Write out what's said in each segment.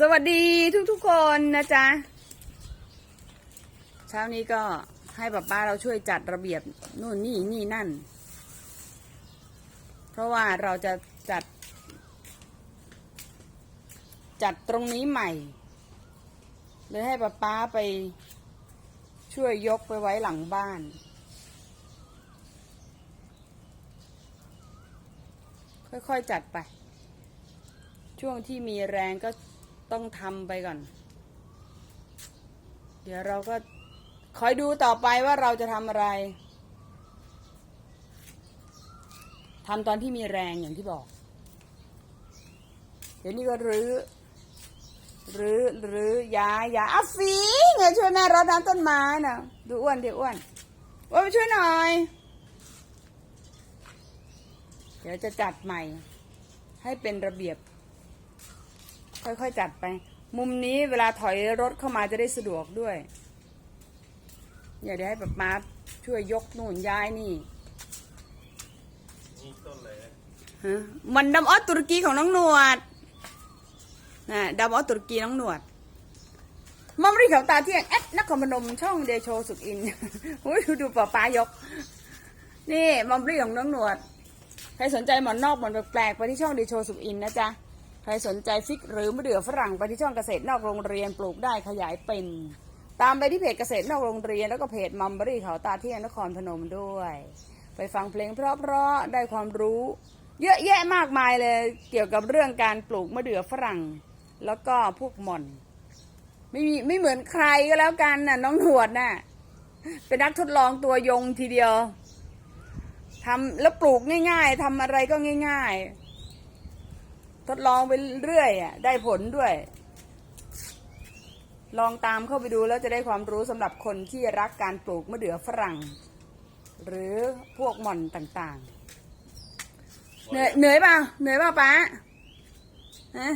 สวัสดีทุกๆคนนะจ๊ะ เช้านี้ก็ให้ป้าป้าเราช่วยจัดระเบียบนู่นนี่นี่นั่น เพราะว่าเราจะจัด จัดตรงนี้ใหม่เลยให้ป้าป้าไปช่วยยกไปไว้หลังบ้านค่อยๆจัดไป ช่วงที่มีแรงก็ ต้องทำไปก่อน เดี๋ยวเราก็คอยดูต่อไปว่าเราจะทำอะไรทำตอนที่มีแรงอย่างที่บอก เดี๋ยวนี้ก็รื้อรื้อรื้อย้ายย้ายอะฟีไงช่วยแม่รดน้ำต้นไม้นะดูอ้วนเดี๋ยวอ้วนอ้วนไปช่วยหน่อย เดี๋ยวจะจัดใหม่ ให้เป็นระเบียบ ค่อยๆจัดไป มุมนี้เวลาถอยรถเข้ามาจะได้สะดวกด้วย อย่าเดี๋ยวให้แบบมาช่วยยกนู่นย้ายนี่นี่ต้นอะไรนะฮะมันดำออสตุรกีของน้องหนวดนะดำออสตุรกีน้องหนวดมัมรีเขาตาเที่ยงแอดนครพนมช่องเดโชสุขอินอุ้ยดูดูป้าป้ายก นี่มัมรีของน้องหนวด ใครสนใจหมอนนอกหมอนแปลกๆไปที่ช่องเดโชสุขอินนะจ๊ะ ใครสนใจฟิกหรือมะเดื่อฝรั่งไปที่ช่องเกษตรนอกโรงเรียนปลูกได้ขยายเป็น ตามไปที่เพจเกษตรนอกโรงเรียนแล้วก็เพจมัมบรี่เขาตาเที่ยงนครพนมด้วย ไปฟังเพลงเพราะๆได้ความรู้ เยอะแยะมากมายเลยเกี่ยวกับเรื่องการปลูกมะเดื่อฝรั่ง แล้วก็พวกหม่อน ไม่มีไม่เหมือนใครก็แล้วกันน่ะน้องหนวดน่ะเป็นนักทดลองตัวยงทีเดียวทำแล้วปลูกง่าย ๆทำอะไรก็ง่าย ๆ ทดลองไปเรื่อยอะได้ผลด้วย ลองตามเข้าไปดูแล้วจะได้ความรู้สำหรับคนที่รักการปลูกมะเดื่อฝรั่ง หรือพวกหม่อนต่างๆ เหนื่อยเหนื่อยเปล่าเหนื่อยเปล่าป้าฮะ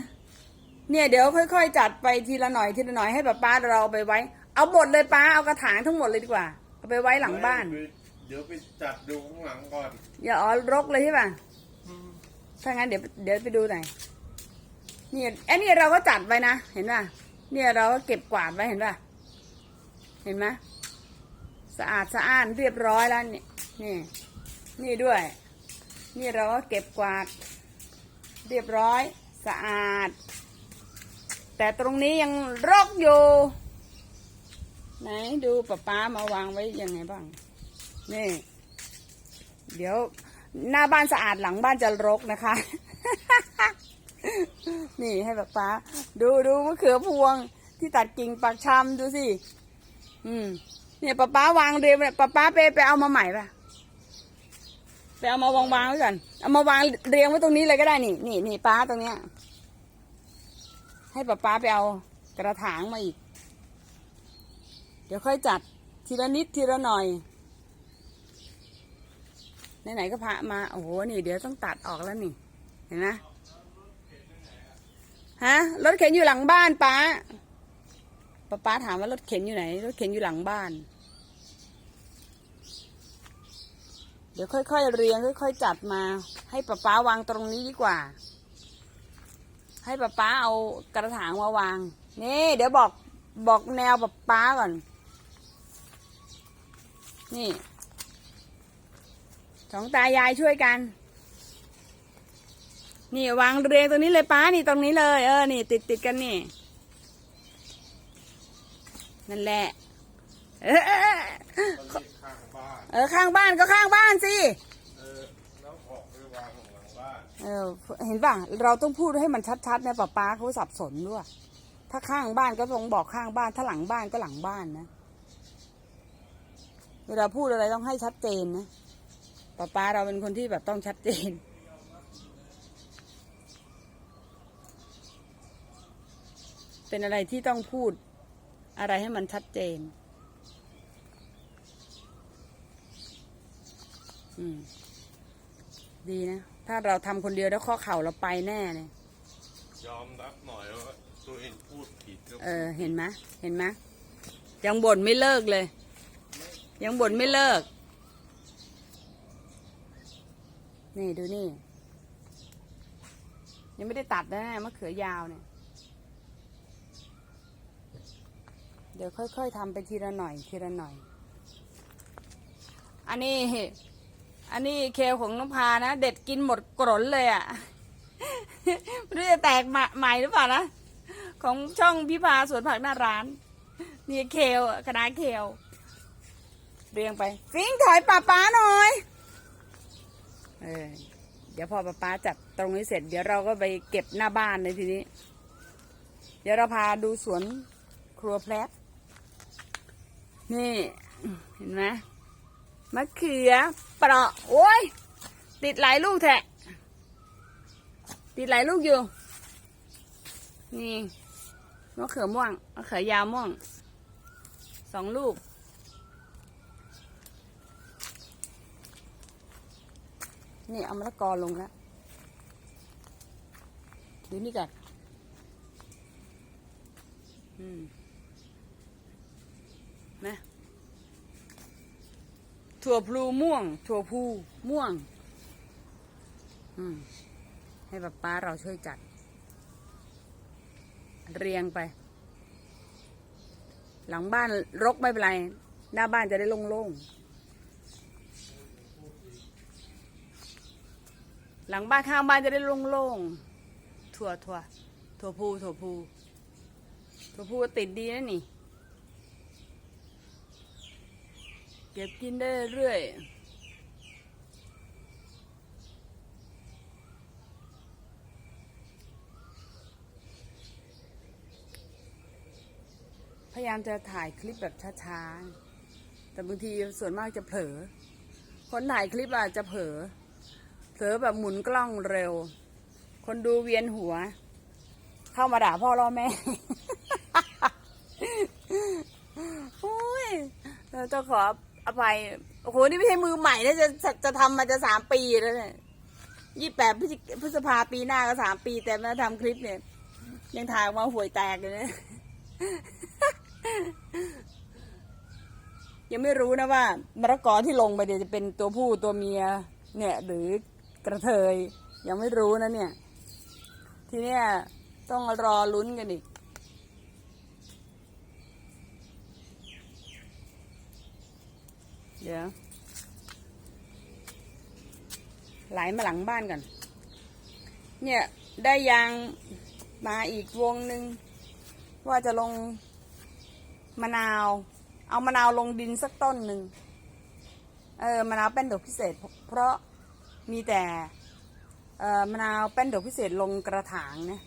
เนี่ยเดี๋ยวค่อยๆ จัดไปทีละหน่อยทีละหน่อยให้ป้าป้าเราเอาไปไว้ เอาหมดเลยป้าเอากระถางทั้งหมดเลยดีกว่า เอาไปไว้หลังบ้าน เดี๋ยวไปจัดดูข้างหลังก่อน อย่าอ๋อรกเลยใช่ป่ะ ถ้างั้นเดี๋ยวเดี๋ยวไปดูหน่อยนี่ไอ้นี่เราก็จัดไว้นะ เห็นป่ะเนี่ยเราก็เก็บกวาดไว้เห็นป่ะ เห็นไหมสะอาดสะอ้านเรียบร้อยแล้วนี่นี่ นี่ด้วย นี่เราก็เก็บกวาด เรียบร้อย สะอาด แต่ตรงนี้ยังรกอยู่ไหนดูป้าป้ามาวางไว้ยังไงบ้าง นี่ เดี๋ยว หน้าบ้านสะอาดหลังบ้านจะรกนะคะ นี่ให้ป้าป้าดูดูมะเขือพวงที่ตัดกิ่งปักชำดูสิ อืม เนี่ยป้าป้าวางเรียงเนี่ยป้าป้าไปไปเอามาใหม่ป่ะไปเอามาวางวางไว้ก่อน เอามาวางเรียงไว้ตรงนี้เลยก็ได้นี่ นี่นี่ป้าตรงเนี้ย ให้ป้าป้าไปเอากระถางมาอีก เดี๋ยวค่อยจัดทีละนิดทีละหน่อย ไหนๆก็พามา โอ้โห นี่ เดี๋ยวต้องตัดออกแล้วนี่ เห็นไหมฮะ รถเข็นอยู่หลังบ้านป้าป้าป้าถามว่ารถเข็นอยู่ไหน รถเข็นอยู่หลังบ้าน เดี๋ยวค่อยๆเรียงค่อย ๆ จัดมา ให้ป้าป้าวางตรงนี้ดีกว่า ให้ป้าป้าเอากระถางมาวาง นี่ เดี๋ยวบอกบอกแนวป้าป้าก่อน นี่ สองตายายช่วยกัน นี่วางเรียงตรงนี้เลยป้านี่ตรงนี้เลย เออ นี่ ติดติดกันนี่ นั่นแหละ เออเออเออข้างบ้านก็ข้างบ้านสิเออเออเห็นป่ะเราต้องพูดให้มันชัดๆนะป้าป้าเขาสับสนด้วย ถ้าข้างบ้านก็ต้องบอกข้างบ้าน ถ้าหลังบ้านก็หลังบ้านนะ เวลาพูดอะไรต้องให้ชัดเจนนะ ป้าป้าเราเป็นคนที่แบบต้องชัดเจน เป็นอะไรที่ต้องพูดอะไรให้มันชัดเจน อืม ดีนะ ถ้าเราทำคนเดียวแล้วข้อเข่าเราไปแน่เลยยอมรับหน่อยว่าตัวเองพูดผิดก็เออ เห็นไหมเห็นไหมยังบ่นไม่เลิกเลย ยังบ่นไม่เลิก นี่ดูนี่ ยังไม่ได้ตัดนะมะเขือยาวเนี่ย เดี๋ยวค่อยๆทำไปทีละหน่อย ทีละหน่อย อันนี้ อันนี้เคลของน้องพานะ เด็ดกินหมดกรนเลยอะ่ะไม่รู้จะแตกใหม่หรือเปล่านะ ของช่องพี่พาสวนผักหน้าร้าน นี่เคลอะคณะเคลเรียงไปฟิงถอยป้าป้าหน่อย ดี๋ยวพอป้าป้าจัดตรงนี้เสร็จ เดี๋ยวเราก็ไปเก็บหน้าบ้านเลยทีนี้ เดี๋ยวเราพาดูสวนครัวแพลตนี่เห็นไหมมะเขือเปราะโอ้ยติดหลายลูกแทะติดหลายลูกอยู่ นี่มะเขือม่วงมะเขือยาวม่วงสองลูก นี่เอามะละกอลงแล้วดูนี่กันอืมนะถั่วพลูม่วง ถั่วพูม่วง อืม ให้ป๊าป้าเราช่วยจัด เรียงไป หลังบ้านรกไม่เป็นไร หน้าบ้านจะได้โล่งๆ หลังบ้านข้างบ้านจะได้โล่งๆถั่วถั่วถั่วพูถั่วพูถั่วพูติดดีนะนี่ เก็บกินได้เรื่อยพยายามจะถ่ายคลิปแบบช้าๆ แต่บางทีส่วนมากจะเผลอ คนถ่ายคลิปอาจจะเผลอ เผลอแบบหมุนกล้องเร็ว คนดูเวียนหัว เข้ามาด่าพ่อล่อแม่โอ้ยเราจะขออภัย โอ้โห นี่ไม่ใช่มือใหม่นะจะจะจะทำมาจะสามปีแล้วเนี่ยยี่แปดพฤษภาปีหน้าก็สามปี แต่มาทำคลิปเนี่ย ยังถ่ายออกมาห่วยแตกเลยนะยังไม่รู้นะว่ามะละกอที่ลงไปเดี๋ยวจะเป็นตัวผู้ตัวเมีย เนี่ยหรือ กระเทยยังไม่รู้นะเนี่ย ทีเนี้ยต้องรอลุ้นกันอีก เดี๋ยวไหลมาหลังบ้านก่อน เนี่ยได้ยางมาอีกวงหนึ่งว่าจะลงมะนาว เอามะนาวลงดินสักต้นหนึ่งเออมะนาวแป้นดอกพิเศษ เพราะ มีแต่มะนาวแป้นดอกพิเศษลงกระถางนะ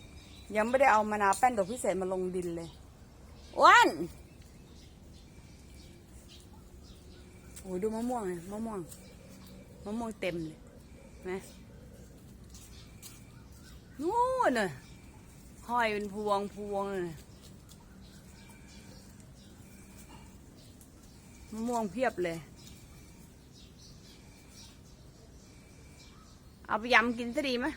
ยังไม่ได้เอามะนาวแป้นดอกพิเศษมาลงดินเลยอ้วันโอ้ยดูมะม่วงเลยมะม่วงมะม่วงเต็มเลยนะนู่นน่ะห้อยเป็นพวงพวงเลยมะม่วงเพียบเลย เอาไปยำกินซะดีไหม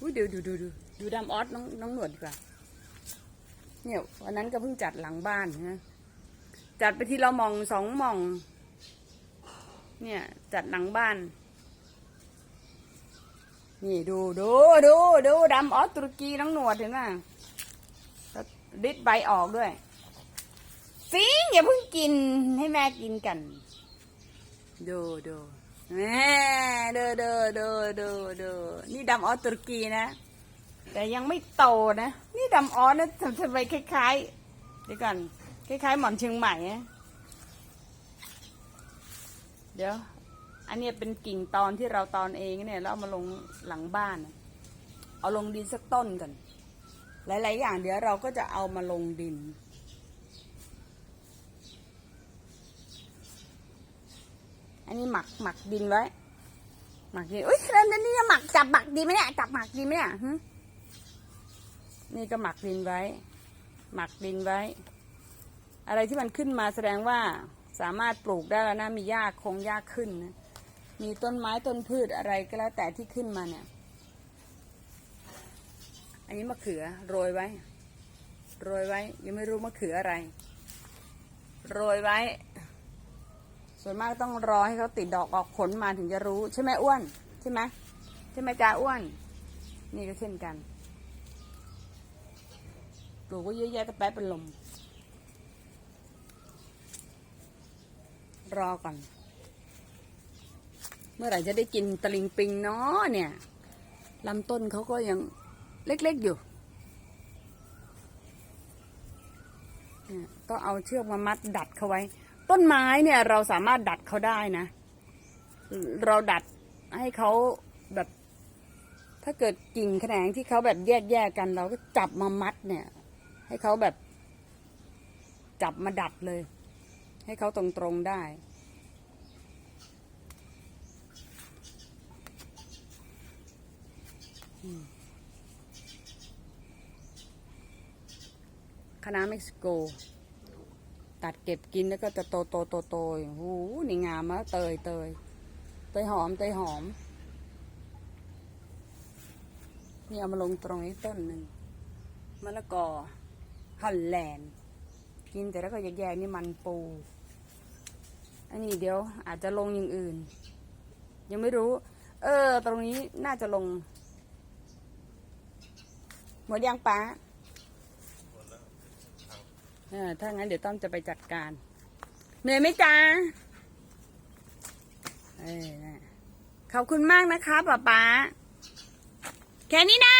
อุ้ยเดี๋ยวดูดูดูดูดำออสน้องน้องหนวดดีกว่า เนี่ยวันนั้นก็เพิ่งจัดหลังบ้านนะจัดไปทีละหมองสองมอง เนี่ย จัดหลังบ้าน นี่ดูดูดูดูดำออสตุรกีน้องหนวดเห็นไหมดิดใบออกด้วยฟิงอย่าเพิ่งกินให้แม่กินกัน ดูดู แม่ดูดูดูดูดูนี่ดำออสตุรกีนะ แต่ยังไม่โตนะ นี่ดำออสนะทำทำไมคล้ายๆเดี๋ยวก่อนคล้ายๆหมอมเชียงใหม่เดี๋ยว อันนี้เป็นกิ่งตอนที่เราตอนเองเนี่ยแล้วเอามาลงหลังบ้าน เอาลงดินสักต้นก่อนหลาย ๆ อย่างเดี๋ยวเราก็จะเอามาลงดิน อันนี้หมักหมักดินไว้ หมักดินอุ้ยแล้วนี่จะหมักจับหมักดีไหมเนี่ยจับหมักดีไหมเนี่ยนี่ก็หมักดินไว้ หมักดินไว้ อะไรที่มันขึ้นมาแสดงว่าสามารถปลูกได้แล้วนะมีหญ้าคงหญ้าขึ้นนะมีต้นไม้ต้นพืชอะไรก็แล้วแต่ที่ขึ้นมาเนี่ย อันนี้มะเขือโรยไว้ โรยไว้ ยังไม่รู้มะเขืออะไร โรยไว้ ส่วนมากต้องรอให้เขาติดดอกออกผลมาถึงจะรู้ใช่ไหมอ้วนใช่ไหมใช่ไหมจ้าอ้วน นี่ก็เช่นกันปลูกก็เยอะแยะแต่แป๊บเป็นลม รอก่อน เมื่อไหร่จะได้กินตะลิงปิงเนาะเนี่ยลำต้นเขาก็ยังเล็กๆอยู่ต้องเอาเชือกมามัดดัดเขาไว้ ต้นไม้เนี่ยเราสามารถดัดเขาได้นะ เราดัดให้เขาแบบ ถ้าเกิดกิ่งแขนงที่เขาแบบแยกแยกๆกัน เราก็จับมามัดเนี่ย ให้เขาแบบ จับมาดัดเลย ให้เขาตรงๆได้ คณะเม็กซิโก ตัดเก็บกินแล้วก็จะโตโตโตโตยหูนี่งามมากเตยเตยเตยหอมเตยหอม นี่เอามาลงตรงนี้ต้นหนึ่งมะละกอฮอลแลนด์ กินแต่แล้วก็แย่ๆนี่มันปู อันนี้เดี๋ยวอาจจะลงอย่างอื่น ยังไม่รู้ เออ ตรงนี้น่าจะลง หมดยังป้า หมดแล้วครับ เออถ้างั้นเดี๋ยวต้อมจะไปจัดการ เหนื่อยไหมจ๊ะเออนะขอบคุณมากนะคะป๊าป๊าแค่นี้นะ